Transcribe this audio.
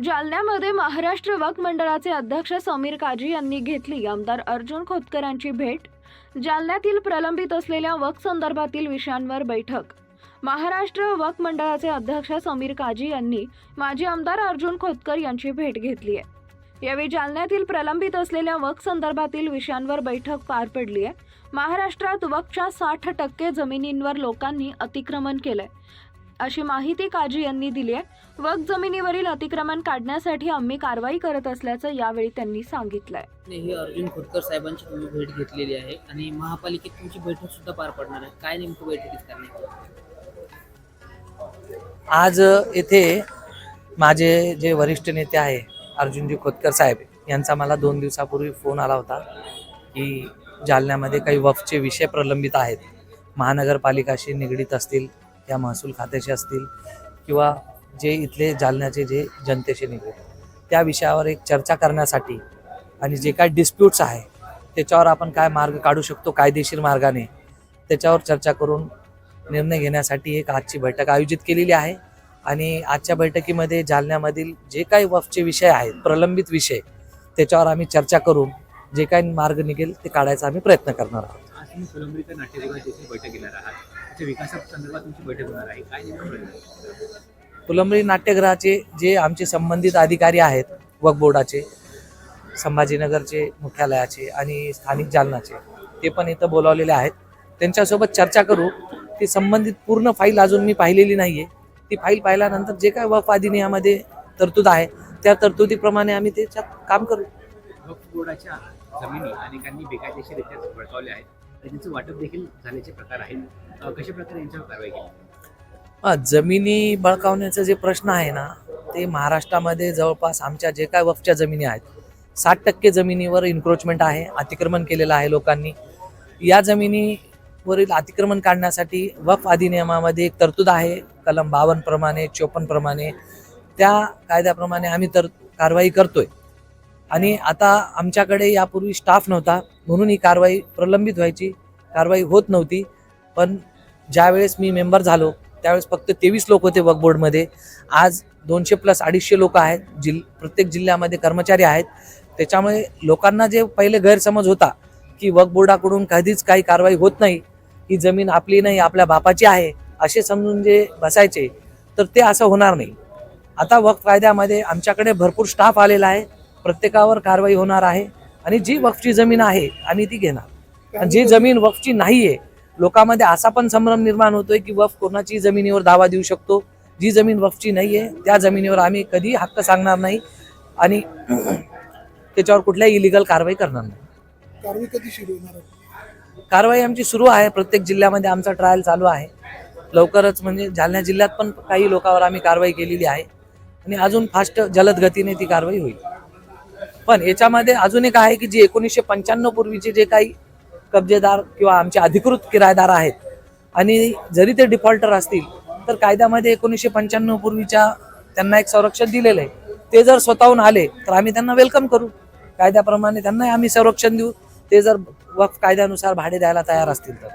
जालन्यामध्ये महाराष्ट्र वक्फ मंडळाचे अध्यक्ष समीर काजी यांनी घेतली आमदार अर्जुन खोतकरांची भेट. जालन्यातील प्रलंबित असलेल्या वक संदर्भातील विषयांवर बैठक. महाराष्ट्र वक मंडळाचे अध्यक्ष समीर काजी यांनी माजी आमदार अर्जुन खोतकर यांची भेट घेतली आहे. यावेळी जालन्यातील प्रलंबित असलेल्या वक संदर्भातील विषयांवर बैठक पार पडली आहे. महाराष्ट्रात वकच्या साठ टक्के जमिनींवर लोकांनी अतिक्रमण केलंय. अशी माहिती काजी यांनी दिली आहे. वक्फ जमिनीवरील अतिक्रमण काढण्यासाठी आम्ही कारवाई करत असल्याचं यावेळी त्यांनी सांगितलंय. नाही, ही अर्जुन खोतकर साहेबांची तुम्ही भेट घेतलेली आहे आणि महापालिकेत तुमची बैठक सुद्धा पार पडणार आहे. काय नेमकं बैठकीत? आज येथे माझे जे वरिष्ठ नेते आहे अर्जुनजी खोतकर साहेब यांचा मला दोन दिवसापूर्वी फोन आला होता की जालन्यामध्ये काही वफचे विषय प्रलंबित आहेत. महानगरपालिकाशी निगडीत असतील त्या महसूल खात्याशी असतील किंवा जे इथले जालन्याचे जे जनतेशी निगडीत त्या विषयावर एक चर्चा करण्यासाठी आणि जे काय डिस्प्यूट्स आहे त्याच्यावर आपण काय मार्ग काढू शकतो कायदेशीर मार्गाने त्याच्यावर चर्चा करून निर्णय घेण्यासाठी एक आजची बैठक आयोजित केलेली आहे. आणि आजच्या बैठकीमध्ये जालन्यामधील जे काही वफचे विषय आहेत प्रलंबित विषय त्याच्यावर आम्ही चर्चा करून जे काही मार्ग निघेल ते काढायचा आम्ही प्रयत्न करणार आहोत. त्याच्या विकासासंदर्भात तुमची बैठक होणार आहे. काय नेमकं? फुलंब्री नाट्यगृहाचे जे आमचे संबंधित अधिकारी आहेत वक्फ बोर्डाचे संभाजीनगरचे मुख्यालयाचे आणि स्थानिक जालनाचे ते पण इथं बोलावलेले आहेत. त्यांच्यासोबत चर्चा करू. ती संबंधित पूर्ण फाईल अजून मी पाहिलेली नाही आहे ती फाईल पाहिल्यानंतर जे काय वफ अधिनियमामध्ये तरतूद आहे त्या तरतुदीप्रमाणे आम्ही त्याच्यात काम करू. वक्फ बोर्डाच्या जमिनी अनेकांनी बेकायदेशीररित्या बळकावल्या आहेत. आणि वाटप देखील झाल्याचे प्रकार आहेत. कशा प्रकारे यांच्यावर कारवाई केली? जमिनी बळकावण्याचा जे प्रश्न आहे ना ते महाराष्ट्रामध्ये जवळपास आमच्या जे काय वफच्या जमिनी आहेत साठ टक्के जमिनीवर इन्क्रोचमेंट आहे अतिक्रमण केलेलं आहे लोकांनी. या जमिनीवरील अतिक्रमण काढण्यासाठी वफ अधिनियमामध्ये एक तरतूद आहे कलम बावन्नप्रमाणे चोपन्नप्रमाणे त्या कायद्याप्रमाणे आम्ही तर कारवाई करतोय. आणि आता आमच्याकडे यापूर्वी स्टाफ नव्हता म्हणून ही कारवाई प्रलंबित व्हायची. कारवाई होत नव्हती पण ज्यावेळेस मी मेंबर झालो त्यावेळेस फक्त तेवीस लोक होते वर्कबोर्डमध्ये आज दोनशे प्लस अडीचशे लोक आहेत जिल प्रत्येक जिल्ह्यामध्ये कर्मचारी आहेत. त्याच्यामुळे लोकांना जे पहिले गैरसमज होता की वर्कबोर्डाकडून कधीच काही कारवाई होत नाही ही जमीन आपली नाही आपल्या बापाची आहे असे समजून जे बसायचे तर ते असं होणार नाही. आता वक्फ कायद्यामध्ये आमच्याकडे भरपूर स्टाफ आलेला आहे प्रत्येकावर कारवाई होणार आहे आणि जी वक्फची जमीन आहे आम्ही ती घेणार. आणि जी जमीन वक्फची नाही आहे लोकांमध्ये असा पण संभ्रम निर्माण होतोय की वफ कोणाची जमिनीवर दावा देऊ शकतो. जी जमीन वफची नाही आहे त्या जमिनीवर आम्ही कधी हक्क सांगणार नाही आणि त्याच्यावर कुठल्याही इलिगल कारवाई करणार नाही. कारवाई कधी सुरू होणार कारवाई आमची सुरू आहे प्रत्येक जिल्ह्यामध्ये आमचा ट्रायल चालू आहे. लवकरच म्हणजे जालना जिल्ह्यात पण काही लोकांवर आम्ही कारवाई केलेली आहे. आणि अजून फास्ट जलद गतीने ती कारवाई होईल. पण याच्यामध्ये अजून एक आहे की जे एकोणीसशे पंच्याण्णव पूर्वीचे जे काही कब्जेदार किंवा आमचे अधिकृत किरायदार आहेत आणि जरी ते डिफॉल्टर असतील तर कायद्यामध्ये एकोणीसशे पंच्याण्णव पूर्वीच्या त्यांना एक संरक्षण दिलेलं आहे ते जर स्वतःहून आले तर आम्ही त्यांना वेलकम करू. कायद्याप्रमाणे त्यांनाही आम्ही संरक्षण देऊ. ते जर वक्फ कायद्यानुसार भाडे द्यायला तयार असतील तर.